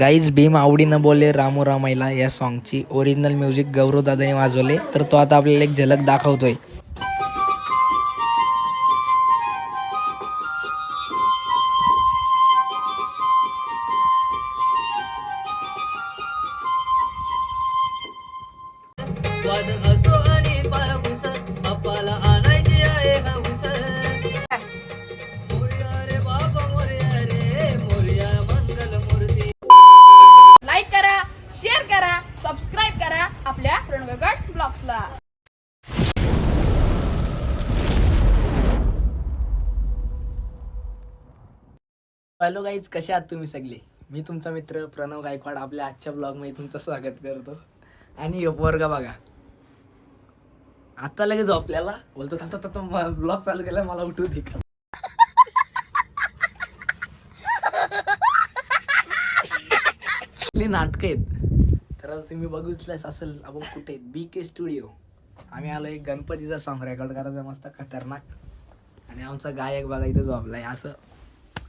Guys Bhim आवडीनं बोलले रामू रामायला या सॉन्गची ओरिजिनल म्युझिक गौरव दादाने वाजवले. तर तो आता आपल्याला एक झलक दाखवतोय. हॅलो गाईज कसे आहात तुम्ही सगळे? मी तुमचा मित्र प्रणव गायकवाड आपल्या आजच्या ब्लॉगमध्ये तुमचं स्वागत करतो. आणि यो पोरगा बघा. आता लगेच आपल्याला बोलतो थांबता थांबता ब्लॉग चालू केला मला उठू दे. का नाटक आहेत. तर तुम्ही बघितलंच असेल आपण कुठे आहेत? बी के स्टुडिओ आम्ही आलो एक गणपतीचा सॉन्ग रेकॉर्ड करायचा मस्त खतरनाक. आणि आमचा गायक बघा इथं आहे असं.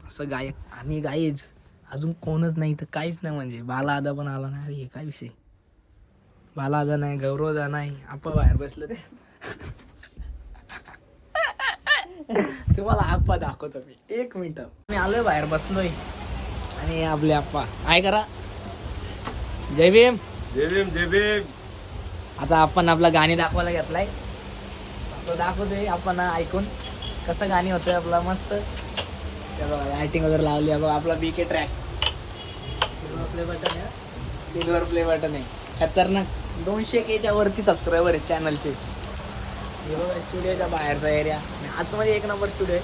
असं गायक. आणि गायच अजून कोणच नाही तर काहीच नाही म्हणजे. बाला आदा पण आला नाही. अरे हे काय विषय? बाला आदा नाही गौरवदा नाही. आपण बाहेर बसलं ते तुम्हाला आप्पा दाखवतो मी. एक मिनिट. मी आलोय बाहेर बसलोय. आणि आपले आप्पा. काय करा? जय भीम. जय भीम जय भीम. आता आपण आपला गाणी दाखवायला घेतलाय. तो दाखवतोय आपण ऐकून. कसं गाणी होतंय आपला मस्त. लायटिंग वगैरे लावली आहे. बघा आपला B K track play button आहे सिल्वर प्ले बटन आहे. खतरनाक. दोनशे केच्या वरती सबस्क्रायबर आहेत चॅनलचे हे बघा स्टुडिओच्या बाहेरचा एरिया आतमध्ये एक नंबर स्टुडिओ आहे.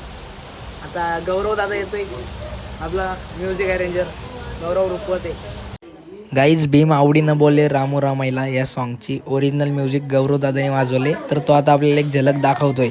आता गौरव दादा येतोय. आपला music arranger Gaurav Rupwate. Guys Bhim आवडीनं बोलले रामू रामायला या सॉन्गची ओरिजिनल म्युझिक गौरव दादाने वाजवले. तर तो आता आपल्याला एक झलक दाखवतोय.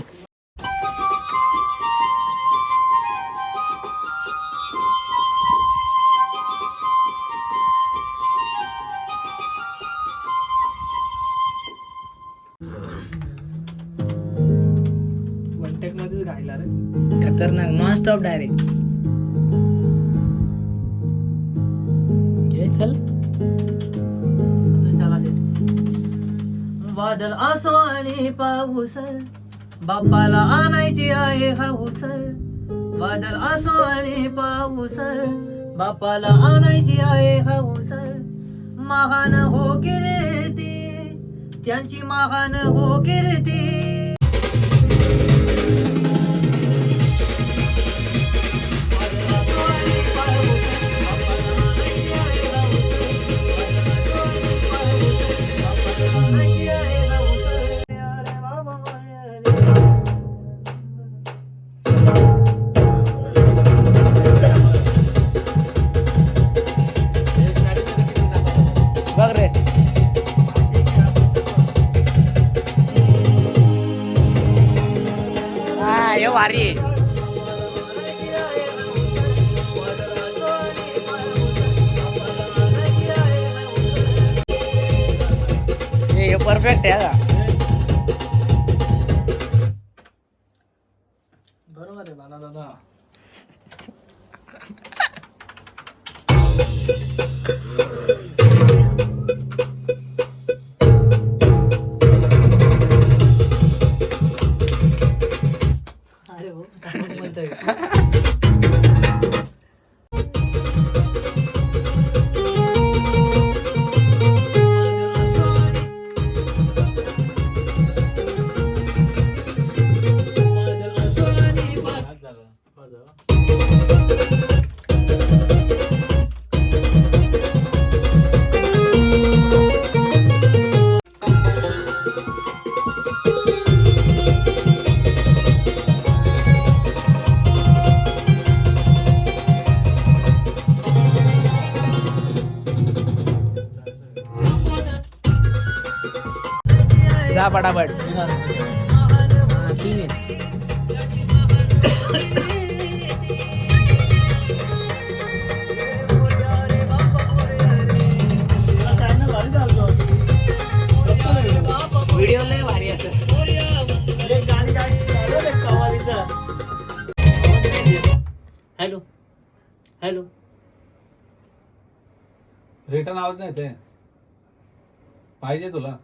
बादल चला असो आणि पाऊस बाप्पाला आणायची आहे हाऊस बादल असो आणि पाऊस बाप्पाला आणायची आहे हाऊस महान हो गिरती त्यांची महान हो कीर्ती. हा हे भारी आहे. हे जा पटापट हा, तीन आहे व्हिडिओ लय भारी असं. Hello hello. रिटर्न आवाज नाही ते. पाहिजे तुला.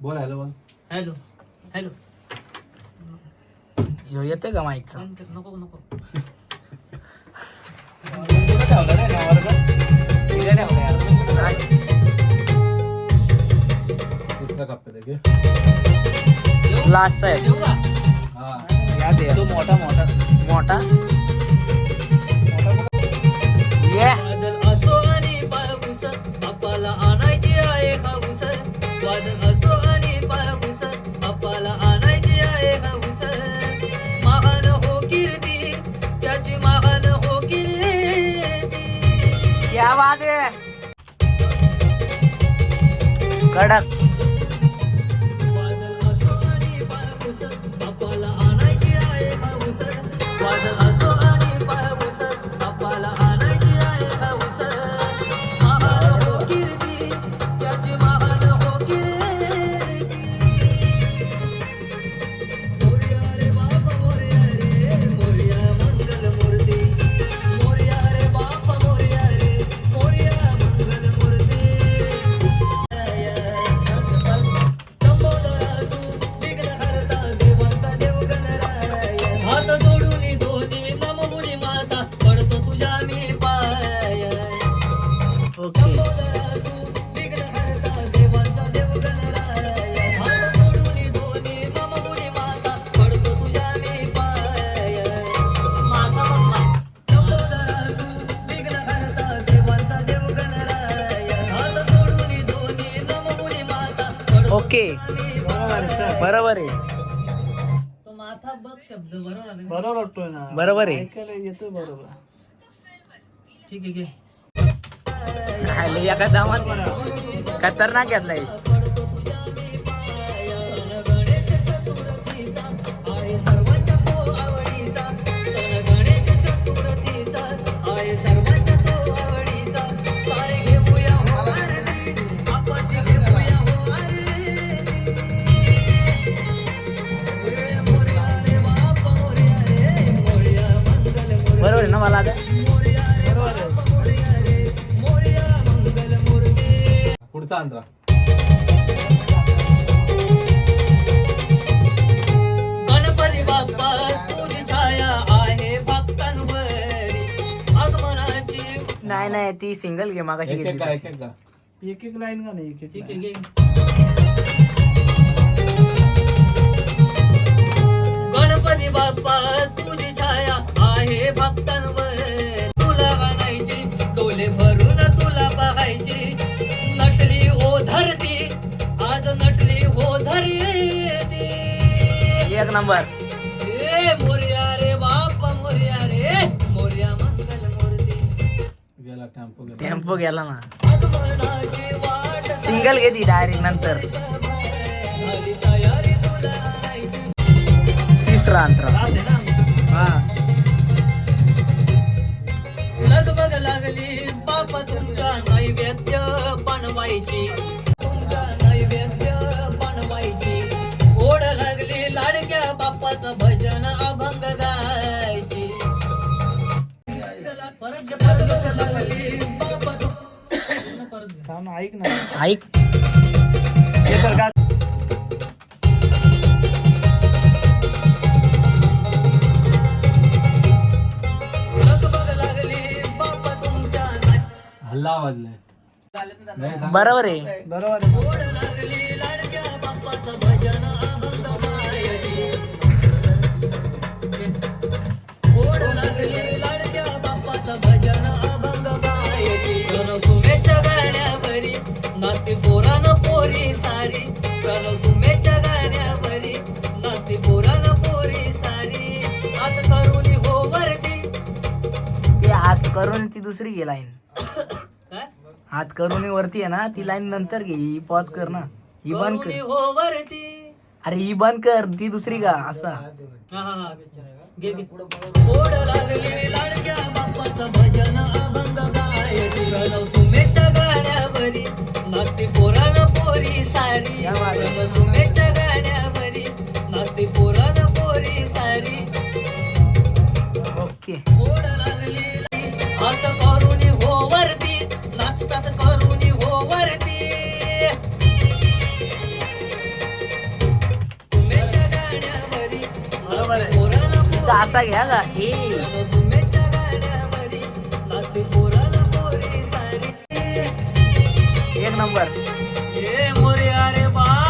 बोल हॅलो बोल हॅलो हॅलो ह्यो येतोय का माईकचा नको नको तिकडे ठेवलं यार. दुसरा कप्प्यात आहे घे. लास्टचा आहे येऊ का हा या दे तो मोठा मोठा मोठा ये क्या है कडक. बरोबर आहे. तो माथा बघ शब्द बरोबर आले बरोबर वाटतोय ना. बरोबर आहे. ऐकायला येतोय बरोबर. ठीक आहे घे. एका दामात. खतरनाक घेतलाय मंगल मूर्ती पुढचा अंतरा गणपती बाप्पा तुझी छाया आहे भक्तांवरी. आगमनाची नाही नाही ती सिंगल गेम मागाशी एक एक एक एक एक एक लाईन का नाही एक एक ठीक line. आहे घे. गणपती बाप्पा आहे भक्तांवर. तुला आणायची डोले भरून तुला बघायची नटली ओ धरती आज नटली हो धरती. एक नंबर. ए मोर्या रे बाप मोर्या रे मोर्या मंगल मूर्ती. गेला टेम्पो गेला. टेम्पो गेला ना. सिंगल घेतली डायरेक्ट नंतर. तिसरा अंतर. हा. लगबग लागली. बाप तुमच्या नैवेद्य बनवायची. तुमच्या नैवेद्य बनवायची. ओढ लागली लाडक्या बाप्पाचं भजन अभंग गायची. परत लागली. बाप ऐक ना. ऐक. हल्ला वाजलाय. बरोबर आहे बरोबर आहे. ओढ लागली लाडक्या बाप्पाचं भजन अभंग गायची ओढ लागली लाडक्या बाप्पाचं भजन अभंग गायची रणसुमेच्या गाण्यावरी नाचती पोरान पोरी सारी रणसुमेच्या गाण्यावरी नाचती पोरान पोरी सारी आज करुणी हो वरती ती हात करून ती दुसरी काय हात करून वरती आहे ना ती लाईन नंतर घे ही पॉज कर ना. ही बंद करुणी कर हो वरती. अरे ही बंद कर ती दुसरी का असा. हा हा हा घे घे. ओढ लागली लाडक्या बाप्पाचं भजन अभंग गायची रण सुमेच्या गाण्यावरी नाचती पोरान पोरी सारी. रण सुमेच्या गाण्यावरी नाचती पोरान पोरी सारी. ओके. ओढ लागली हात करुणी सुतात करून होवरती असा घ्या का हे एक नंबर. हे मोरे अरे बा.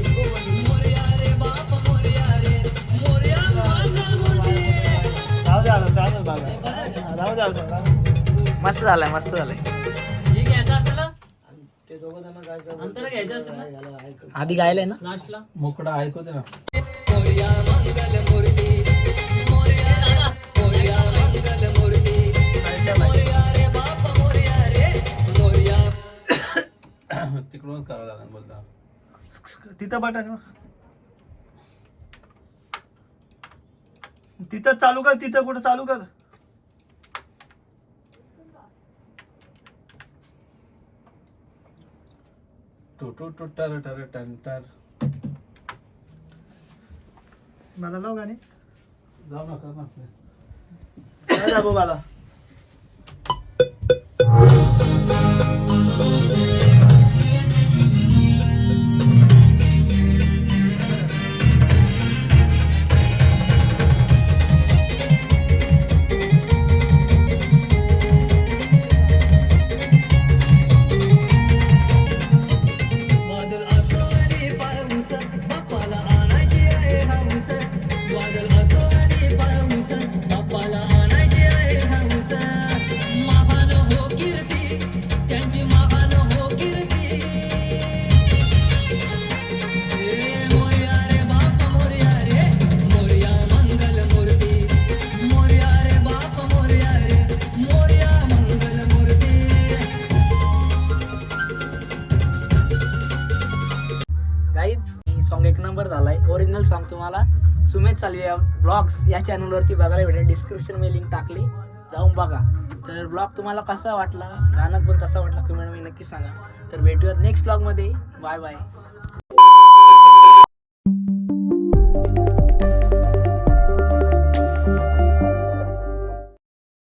मस्त झालाय मस्त झालाय. हे आधी गायलंय ना? लास्टला मोकळा ऐकू दे ना? मोर्या मंगल मूर्ती मोर्या मोर्या मंगल मूर्ती मोर्या रे बाप मोर्या रे मोर्या तिकडूनच करावं लागेल बोलता. तिथं बटन. तिथं चालू कर तिथं कुठं चालू कर. टू टू टू टर टर टन टर. मला लाव गाणी. जाऊ ना कर ना. काय मला नंबर झालाय. ओरिजिनल सॉन्ग तुम्हाला सुमेध सालविया ब्लॉग्स या चॅनलवरती बघायला भेटेल. डिस्क्रिप्शन मी लिंक टाकली. जाऊन बघा. तर ब्लॉग तुम्हाला कसा वाटला? गाणं पण कसा वाटला? कमेंट मी नक्की सांगा. तर भेटूयात नेक्स्ट ब्लॉगमध्ये बाय बाय